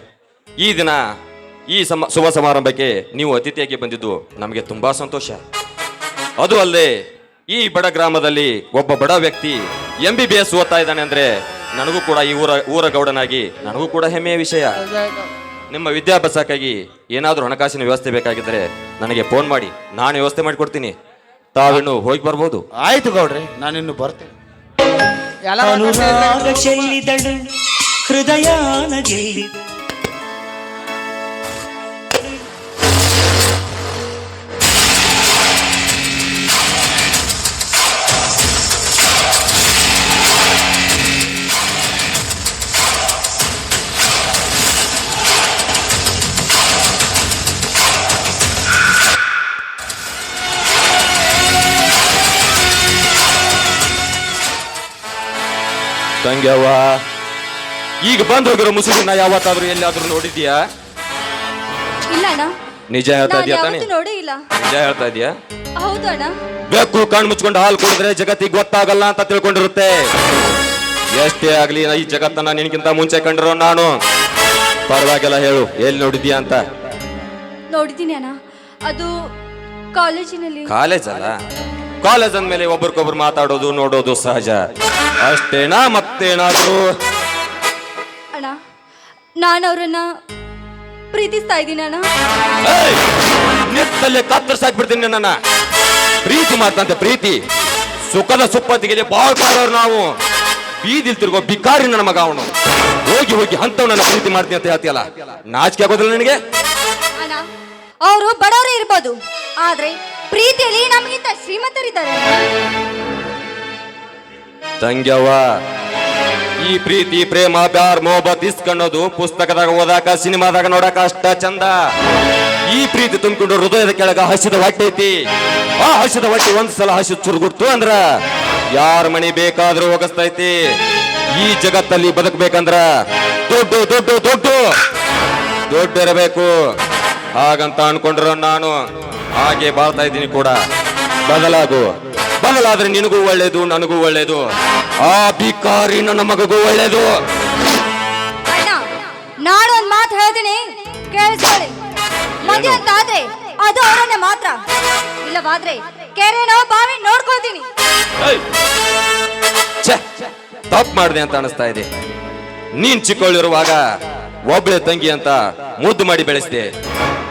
ಈ ದಿನ ಈ ಸಮ ಶುಭ ಸಮಾರಂಭಕ್ಕೆ ನೀವು ಅತಿಥಿಯಾಗಿ ಬಂದಿದ್ದು ನಮಗೆ ತುಂಬಾ ಸಂತೋಷ. ಅದು ಅಲ್ಲದೆ ಈ ಬಡ ಗ್ರಾಮದಲ್ಲಿ ಒಬ್ಬ ಬಡ ವ್ಯಕ್ತಿ ಎಂ ಬಿ ಬಿ ಎಸ್ ಓದ್ತಾ ಇದ್ದಾನೆ ಅಂದ್ರೆ ನನಗೂ ಕೂಡ ಈ ಊರ ಊರ ಗೌಡನಾಗಿ ನನಗೂ ಕೂಡ ಹೆಮ್ಮೆಯ ವಿಷಯ. ನಿಮ್ಮ ವಿದ್ಯಾಭ್ಯಾಸಕ್ಕಾಗಿ ಏನಾದರೂ ಹಣಕಾಸಿನ ವ್ಯವಸ್ಥೆ ಬೇಕಾಗಿದ್ದರೆ ನನಗೆ ಫೋನ್ ಮಾಡಿ ನಾನು ವ್ಯವಸ್ಥೆ ಮಾಡಿಕೊಡ್ತೀನಿ. ತಾವಿನ್ನು ಹೋಗಿ ಬರ್ಬೋದು. ಆಯ್ತು ಗೌಡ್ರೆ ನಾನಿನ್ನು ಬರ್ತೇನೆ. ಹೃದಯಾನಗೆಲ್ಲಿ Tangawa. ಈಗ ಬಂದ್ ಹೋಗಿರೋ ಮುಸುಗಿನ ಯಾವತ್ತಾದ್ರೂ ಎಲ್ಲಾದ್ರೂ ನೋಡಿದ್ಯಾ? ಇಲ್ಲ ಅಣ್ಣ. ನಿಜ ಹೇಳ್ತಾ ನಾನು ಇದೀಯಾ ತಾನೇ? ಯಾವತ್ತೂ ನೋಡೇ ಇಲ್ಲ. ನಿಜ ಹೇಳ್ತಾ ಇದೀಯಾ? ಹೌದು ಅಣ್ಣ. ಬೆಕ್ಕು ಕಣ್ಣು ಮುಚ್ಕೊಂಡು ಹಾಲು ಕುಡಿದ್ರೆ ಜಗತ್ತಿಗೆ ಗೊತ್ತಾಗಲ್ಲ ಅಂತ ತಿಳ್ಕೊಂಡಿರುತ್ತೆ. ಎಷ್ಟೇ ಆಗ್ಲಿ ಈ ಜಗತ್ತನ್ನ ನಿನಗಿಂತ ಮುಂಚೆ ಕಂಡಿರೋ ನಾನು. ಪರವಾಗಿಲ್ಲ ಹೇಳು ಎಲ್ಲಿ ನೋಡಿದ್ಯಾ ಅಂತ? ನೋಡಿದ್ದೀನಿ ಅಣ್ಣ. ಅದು ಕಾಲೇಜಿನಲ್ಲಿ. ಕಾಲೇಜ್ ಅಲ್ಲ? ಕಾಲೇಜ್ ಅಂದ್ಮೇಲೆ ಒಬ್ರಿಗೊಬ್ರು ಮಾತಾಡೋದು ನೋಡೋದು ಸಹಜ. ಅಷ್ಟೇನಾ ಮತ್ತೇನಾದ್ರೂ? ಅಣ್ಣ. ನಾನು ಅವರನ್ನ ಪ್ರೀತಿಸ್ತಾ ಇದ್ದೀನಿ ಅಣ್ಣ! ನಿತ್ತಲ್ಲೇ ಕತ್ತರಿಸಾಕ್ಬಿಡ್ತೀನಿ ನನ್ನ. ಪ್ರೀತಿ ಮಾಡ್ತಂತೆ ಪ್ರೀತಿ. ಸುಖದ ಸುಪ್ಪತ್ತಿಗೆ ಬಾಳ್ ಮಾಡೋರು ನಾವು. ಬೀದಿಲ್ ತಿರ್ಗೋ ಬಿಕಾರಿ ನನ್ನ ಮಗ ಅವನು. ಹೋಗಿ ಹೋಗಿ ಅಂತವ್ ನನ್ನ ಪ್ರೀತಿ ಮಾಡ್ತೀನಿ ಅಂತ ಹೇಳ್ತೀಯಲ್ಲ. ನಾಚಿಕೆ ಆಗೋದಿಲ್ಲ ನಿನಗೆ? ಅಣ್ಣ ಅವರು ಬಡವರೇ ಇರ್ಬೋದು. ಆದ್ರೆ ಪ್ರೀತಿಯಲ್ಲಿ ನಮಗಿಂತ ಶ್ರೀಮಂತರಿದ್ದಾರೆ. ತಂಗ್ಯವ್ವ ಈ ಪ್ರೀತಿ, ಪ್ರೇಮ, ಪ್ಯಾರ್ ಮೊಹಬತ್ ಇಸ್ಕ್ ಪುಸ್ತಕದಾಗ ಓದಾಕ, ಸಿನಿಮಾದಾಗ ನೋಡಾಕ ಅಷ್ಟ ಚಂದ. ಈ ಪ್ರೀತಿ ತುಂಬಿಕೊಂಡು ಹೃದಯದ ಕೆಳಗ ಹಸಿದ ಹೊಟ್ಟೆ ಐತಿ. ಆ ಹಸಿದ ಹೊಟ್ಟೆ ಒಂದ್ಸಲ ಹಸಿ ಚುರುಗುಡ್ತು ಅಂದ್ರ ಯಾರ ಮನೆ ಬೇಕಾದ್ರೂ ಹೋಗಿಸ್ತೈತಿ. ಈ ಜಗತ್ತಲ್ಲಿ ಬದುಕಬೇಕಂದ್ರ ದೊಡ್ಡ ದೊಡ್ಡ ದೊಡ್ಡ ದೊಡ್ಡ ಇರಬೇಕು ಹಾಗಂತ ಅನ್ಕೊಂಡ್ರ ನಾನು. ಹಾಗೆ ಬಾಳ್ತಾ ಇದ್ದೀನಿ ಕೂಡ. ಬದಲಾಗು. ಬದಲಾದ್ರೆ ನಿನಗೂ ಒಳ್ಳೇದು, ನನಗೂ ಒಳ್ಳೇದು. ಆ ಭಿಕಾರಿನ ನಮಗೂ ಒಳ್ಳೇದು. ಅಣ್ಣ ನಾನು ಒಂದ್ ಮಾತು ಹೇಳ್ತೀನಿ ಕೇಳಿಸ್ಕೊಳ್ಳಿ. ಮದುವೆ ಅಂತ ಆದ್ರೆ ಅದು ಅವರನ್ನೇ ಮಾತ್ರ. ಇಲ್ಲವಾದ್ರೆ ಕೆರೆನೋ ಬಾವಿ ನೋಡ್ಕೊಳ್ತೀನಿ. ತಪ್ಪು ಮಾಡಿದೆ ಅಂತ ಅನಿಸ್ತಾ ಇದೆ. ನೀನ್ ಚಿಕ್ಕವಳಿರುವಾಗ ಒಬ್ಳೆ ತಂಗಿ ಅಂತ ಮುದ್ದು ಮಾಡಿ ಬೆಳೆಸಿದೆ.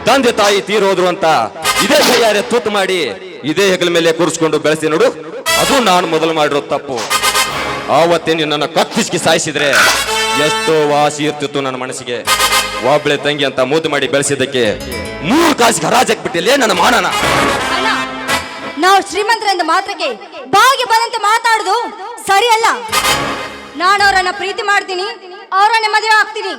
ತಂದೆ ತಾಯಿ ತೀರೋದ್ರು ಅಂತ ಇದೇ ಕೈಯಾರೆ ತುತ್ತು ಮಾಡಿ ಇದೇ ಹೆಗಲ ಮೇಲೆ ಕೂರಿಸ್ಕೊಂಡು ಬೆಳೆಸಿ ನೋಡು. ಅದು ನಾನು ಮೊದಲು ಮಾಡಿರೋ ತಪ್ಪು. ಆವತ್ತೇ ನಿನ್ನನ್ನು ಕತ್ತಿಸ್ಕಿ ಸಾಯಿಸಿದ್ರೆ ಎಷ್ಟೋ ವಾಸಿ ಇರ್ತಿತ್ತು ನನ್ನ ಮನಸ್ಸಿಗೆ. ಒಬ್ಳೆ ತಂಗಿ ಅಂತ ಮೂತು ಮಾಡಿ ಬೆಳೆಸಿದ್ದಕ್ಕೆ ಮೂರು ಕಾಸಿಗೆ ಹರಾಜಕ್ ಬಿಟ್ಟಿಲ್ಲೇ. ನನ್ನ ಮಾನನ? ನಾವು ಶ್ರೀಮಂತರೆಂದ ಮಾತ್ರಕ್ಕೆ ಬಾಗಿ ಬಂದಂತೆ ಮಾತಾಡುದು ಸರಿ ಅಲ್ಲ? ನಾನು ಅವರನ್ನ ಪ್ರೀತಿ ಮಾಡ್ತೀನಿ ಅವರನ್ನ ಮದುವೆ ಆಗ್ತೀನಿ.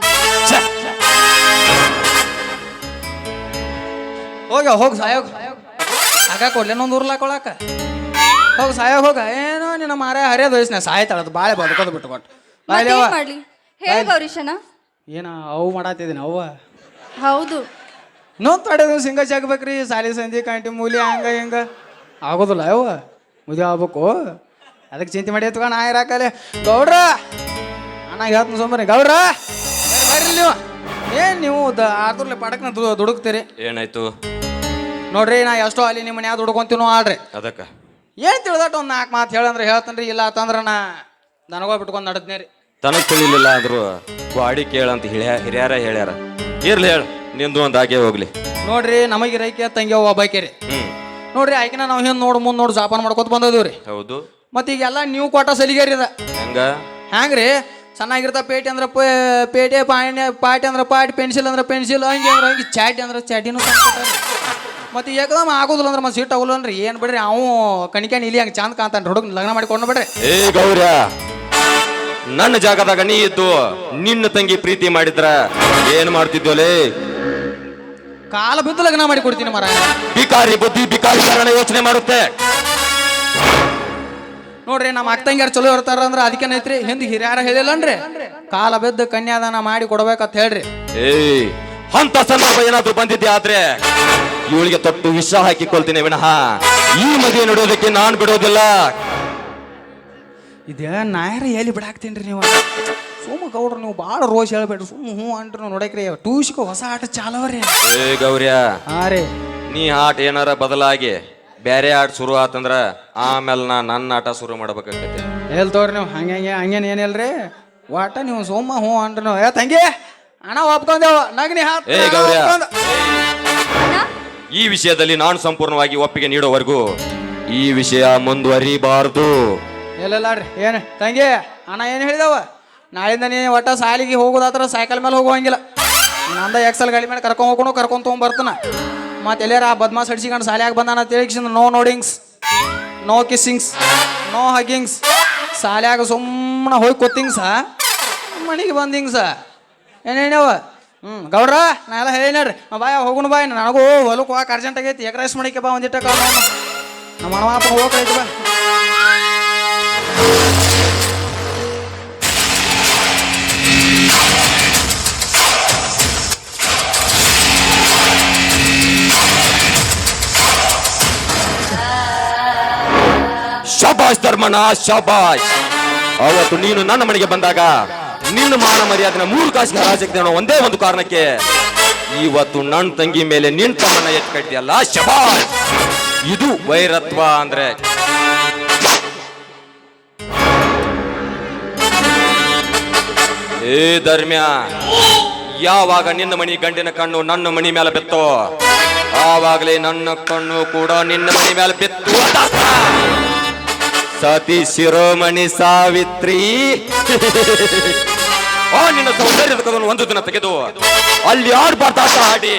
ಹೋಗ ಹೋಗ ಹೋಗಿ ಸಾಯೋಗ. ಆಗ ಕೊಡ್ಲೇನೊಂದು ಉರ್ಲಾಕೊಳಕ? ಹೋಗಿ ಸಾಯ ಹೋಗ. ಏನೋ ನಿನ್ನ ಮಾರ ಹರಿಯೋದು ವಯಸ್ಸಿನ. ಸಾಯ್ತಾಳದು ಬಾಳೆ ಬದುಕೋದು ಬಿಟ್ಕೊಟ್ಟು. ಮತ್ತೇನ್ ಮಾಡ್ಲಿ? ಹೇಳ ಗೌರೀಶನ. ಏನ ಅವು ಮಾಡತ್ತಿದ್ದೀನಿ ಅವ್ವ. ಹೌದು. ನೋ ತಡೆದು ಸಿಂಗ ಜಾಗಬೇಕ್ರಿ ಸಾಲಿ ಸಂಧಿ ಕಂಟಿ ಮೂಲಿ ಹಂಗ ಹಿಂಗ. ಆಗೋದಿಲ್ಲ ಅವ್ವ. ಮುದಿ ಆಗ್ಬೇಕು. ಅದಕ್ಕೆ ಚಿಂತೆ ಮಾಡಿ ಎತ್ಕೊ ನಾ ಇರಾಕಲೆ ಗೌಡ್ರ! ಅಣ್ಣ ಹೇಳ್ತೀನಿ ಸೋಮರಿ ಗೌಡ್ರ! ಬರ್ರಿ, ನೀವು. ಏನ್ ನೀವು ದ ಆದ್ರಲ್ಲೇ ಪಡಕ್ನ ದು- ದುಡುಕ್ತೀರಿ? ಏನಾಯ್ತು? ನೋಡ್ರಿ ನಾ ಎಷ್ಟೋ ಅಲ್ಲಿ ನಿಮ್ಮ ಮನ್ಯಾಗ ದುಡ್ಕೊಂತೀನೋ ಆಡ್ರಿ ಅದಕ್ಕ. ಏನ್ ತಿಳಿದಟ್ಟು ಒಂದು ನಾಲ್ಕು ಮಾತು ಹೇಳಂದ್ರೆ ಹೇಳ್ತನ್ರಿ? ಇಲ್ಲ ಅಂತಂದ್ರೆ ನಾ ನನಗೋ ಬಿಟ್ಕೊಂಡು ನಡದ್ನೇ ರೀ. ತನಗ್ ತಿಳಿಲಿಲ್ಲ ಅಂದ್ರು ವಾಡಿ ಕೇಳಂತ ಹಿರಿಯ ಹಿರಿಯರ ಹೇಳ್ಯಾರ. ಇರ್ಲಿ ಹೇಳ ನಿಂದು ಒಂದ್ ಹಾಗೆ ಹೋಗ್ಲಿ. ನೋಡ್ರಿ ನಮಗೆ ರೈಕೆ ತಂಗಿ ಒಬ್ಬಾಕೆ ರೀ. ಹ್ಮ್. ನೋಡ್ರಿ ಆಕಿನ ನಾವು ಹಿಂದೆ ನೋಡ್ ಮುಂದೆ ನೋಡಿ ಜಾಪಾನ್ ಮಾಡ್ಕೊತ ಬಂದದೀವಿ ರೀ ಹೌದು. ಮತ್ತೆ ಈಗೆಲ್ಲ ನೀವು ಕೊಟ್ಟ ಸಲಿಗೇರಿ ಅದ. ಹೆಂಗ? ಹ್ಯಾಂಗ್ರಿ? ಚೆನ್ನಾಗಿರ್ತ ಪೇಟಿ ಅಂದ್ರೆ ಪೇ- ಪೇಟೆ ಪಾಣಿ ಪಾಟಿ ಅಂದ್ರೆ ಪಾಟಿ ಪೆನ್ಸಿಲ್ ಅಂದ್ರೆ ಪೆನ್ಸಿಲ್ ಹಂಗೆ ಅಂದ್ರೆ ಹಂಗೆ ಚಾಟಿ ಅಂದ್ರೆ ಚಾಟಿನೂ ಮತ್ತೆ ಏಕದಮ್ ಆಗೋದಿಲ್ಲ ಅಂದ್ರೆ ಮತ್ತೆ ಸೀಟ್ ಆಗೋಲ್ಲ ಅಂದ್ರೆ ಏನು ಬಿಡ್ರಿ ಅವು ಕಣಿಕಾಣಿ ಇಲ್ಲಿ ಹಂಗೆ ಚಂದ ಕಾಂತಾನೆ ಹುಡುಗ ಲಗ್ನ ಮಾಡಿಕೊಂಡು ಬಿಡ್ರಿ ಏ ಗೌರ್ಯ ನನ್ನ ಜಾಗದಾಗ ನೀ ಇದ್ದು ನಿನ್ನ ತಂಗಿ ಪ್ರೀತಿ ಮಾಡಿದ್ರ ಏನ್ ಮಾಡ್ತಿದ್ವಲೇ? ಕಾಲ ಬಿದ್ದು ಲಗ್ನ ಮಾಡಿ ಕೊಡ್ತೀನಿ ಮರ ಬಿಕಾರಿ ಬುದ್ಧಿ ಬಿಕಾರಿ ಕಾರಣ ಯೋಚನೆ ಮಾಡುತ್ತೆ. ನೋಡ್ರಿ ನಮ್ಮ ಅಕ್ಕ ತಂಗಿಯಾರು ಚಲೋ ಇರ್ತಾರ ಅಂದ್ರೆ ಅದಕ್ಕೇನೈತ್ರಿ ಹಿಂದೆ ಹಿರಿಯರ ಹೇಳಿಲ್ಲನ್ರಿ. ಕಾಲ ಬಿದ್ದು ಕನ್ಯಾದಾನ ಮಾಡಿ ಕೊಡ್ಬೇಕಂತ ಹೇಳ್ರಿ. ಏಯ್ ಅಂತ ಸಂದರ್ಭ ಏನಾದ್ರು ಬಂದಿದ್ದೆ ಆದ್ರೆ? ಇವಳಿಗೆ ತೊಟ್ಟು ವಿಷ ಹಾಕಿಕೊಳ್ತೀನಿ ವಿನಃ. ಈ ಮದುವೆ ನೋಡೋದಕ್ಕೆ ನಾನು ಬಿಡೋದಿಲ್ಲ. ಇದೇ ನಾಯರ ಎಲ್ಲಿ ಬಿಡಾಕ್ತೀನಿ ನೀವು? ಸುಮ್ಮ ಗೌಡ್ರ ನೀವು ಭಾಳ ರೋಷ್ ಹೇಳ್ಬೇಡ್ರಿ. ಸುಮ್ಮ ಹ್ಞೂ ಅಂಟ್ರಿ ನಾವು ನೋಡಕ್ರಿ. ಟೂಸ್ಗೆ ಹೊಸ ಆಟ ಚಾಲವ್ರಿ. ಏ ಗೌರ್ಯ. ಹಾಂ ರೀ. ನೀ ಆಟ ಏನಾರ ಬದಲಾಗಿ ಬೇರೆ ಆಟ ಶುರು ಆತಂದ್ರ ಆಮೇಲೆ ನಾ ನನ್ನ ಆಟ ಶುರು ಮಾಡ್ಬೇಕಾಗತ್ತೆ. ತೋರಿ ನೀವು? ಹಂಗೆ ಹಂಗೆ ಹಂಗೇನು ಏನಿಲ್ರಿ ವಾಟ ನೀವು ಸುಮ್ಮ ಹ್ಞೂ ಅಂಟ್ರಿ ನಾವು. ಏ ತಂಗಿ ಅಣ್ಣ ಒಪ್ಕೊಂದೇವ ನಗ್ನಿ ಹಾತ್. ಏ ಗೌರ್ಯ. ಈ ವಿಷಯದಲ್ಲಿ ನಾನು ಸಂಪೂರ್ಣವಾಗಿ ಒಪ್ಪಿಗೆ ನೀಡೋವರೆಗೂ ಈ ವಿಷಯ ಮುಂದುವರಿಬಾರದು. ಏನು? ತಂಗಿ, ಅಣ್ಣ ಏನು ಹೇಳಿದವ? ನಾಳಿಂದ ನೀನು ಒಟ್ಟ ಸಾಲಿಗೆ ಹೋಗೋದಾತ್ರ ಸೈಕಲ್ ಮೇಲೆ ಹೋಗುವಂಗಿಲ್ಲ. ನಂದ ಎಕ್ಸಲ್ ಗಾಡಿ ಮೇಲೆ ಕರ್ಕೊಂಡು ಹೋಗೋಣ ಕರ್ಕೊಂಡು ತೊಗೊಂಬರ್ತಾನ ಮತ್ತೆ ಎಲ್ಲಾರ ಆ ಬದ್ಮಾಸ್ ಹಡ್ಸಿಕೊಂಡು ಸಾಲಿಯಾಗಿ ಬಂದಾನ ತಿಳಿಸಿದ no noddings no kissings no huggings ಸಾಲಿಯಾಗ ಸುಮ್ಮನೆ ಹೋಗಿ ಕೊತ್ತಿಂಗ್ಸ ಮನೆಗೆ ಬಂದಿಂಗ್ಸ? ಏನೇನವ ಹ್ಮ್, ಗೌಡ್ರ, ನಾ ಎಲ್ಲ ಹೇಳಿನ ರೀ ಬಾಯ, ಹೋಗುಣ ಬಾಯ್, ನನಗೂ ಹೊಲಕ್ಕೆ ಹೋಗಕ್ಕೆ ಅರ್ಜೆಂಟ್ ಆಗೈತಿ ಎಗ್ ರೈಸ್ ಮಾಡಿಕ್ಕೆ ಬಾ ಒಂದಿಟ್ಟ ಕಾಲ ನಮ್ಮ ಅಣ್ಣ ಅಪ್ಪ ಹೋಗಕ್ಕೆ ಬಾ. ಶಬಾಷ್ ಧರ್ಮನಾ ಶಬಾಷ್. ಅವತ್ತು ನೀನು ನನ್ನ ಮನೆಗೆ ಬಂದಾಗ ನಿನ್ನ ಮಾನ ಮರ್ಯಾದೆನ ಮೂರು ಕಾಸಿಗೆ ಹರಾಜಕ್ಕೆ ಅನ್ನೋ ಒಂದೇ ಒಂದು ಕಾರಣಕ್ಕೆ ಇವತ್ತು ನನ್ನ ತಂಗಿ ಮೇಲೆ ನಿನ್ ತಮ್ಮನ ಎತ್ ಕಟ್ಟಿಯಲ್ಲ ಶಬಾಷ್! ಇದು ವೈರತ್ವ ಅಂದ್ರೆ. ಏ ಧರ್ಮ್ಯ, ಯಾವಾಗ ನಿನ್ನ ಮಣಿ ಗಂಡಿನ ಕಣ್ಣು ನನ್ನ ಮಣಿ ಮೇಲೆ ಬಿತ್ತೋ, ಆವಾಗಲೇ ನನ್ನ ಕಣ್ಣು ಕೂಡ ನಿನ್ನ ಮಣಿ ಮೇಲೆ ಬಿತ್ತು ಸತಿ ಶಿರೋಮಣಿ ಸಾವಿತ್ರಿ. ಆ ನಿನ್ನ ಸೌಂದರ್ಯದ ಕದನ್ನು ಒಂದು ದಿನ ತೆಗೆದು ಅಲ್ಲಿ ಆಡ್ಬಾರ್ದಾಟ ಆಡಿ